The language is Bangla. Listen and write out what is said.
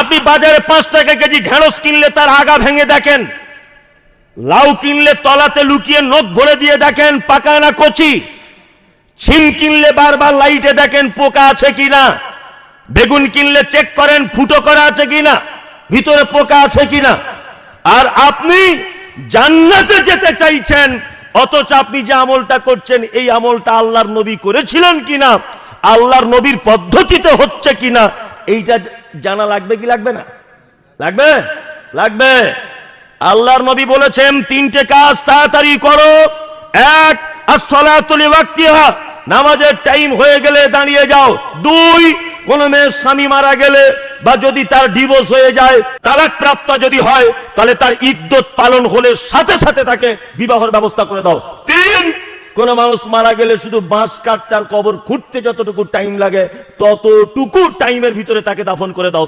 আপনি বাজারে পাঁচ টাকা কেজি ঢেঁড়স কিনলে তার আগা ভেঙে দেখেন। লাউ কিনলে তলাতে লুকিয়ে নখ ভরে দিয়ে দেখেন, পাকা না কচি। ছিম কিনলে বারবার লাইটে দেখেন, পোকা আছে কিনা। বেগুন কিনলে চেক করেন, ফুটো করা আছে কিনা, ভিতরে পোকা আছে কিনা। আর আপনি জান্নাতে যেতে চাইছেন, অথচ আপনি যে আমলটা করছেন, এই আমলটা আল্লাহর নবী করেছিলেন কিনা, আল্লাহর নবীর পদ্ধতিতে হচ্ছে কিনা এইটা জানা লাগবে কি লাগবে না? লাগবে? লাগবে। আল্লাহর নবী বলেছেন, তিনটে কাজ তাড়াতাড়ি করো। এক নামাজের টাইম হয়ে গেলে দাঁড়িয়ে যাও। দুই, কোন মেয়ের স্বামী মারা গেলে বা যদি তার ডিভোর্স হয়ে যায় তালাক প্রাপ্ত যদি হয়, তাহলে তার ইদ্যত পালন হলে সাথে সাথে তাকে বিবাহের ব্যবস্থা করে দাও। তিন কোন মানুষ মারা গেলে শুধু বাঁশ কাটতে আর কবর খুঁড়তে যতটুকু টাইম লাগে, ততটুকু টাইমের ভিতরে তাকে দাফন করে দাও।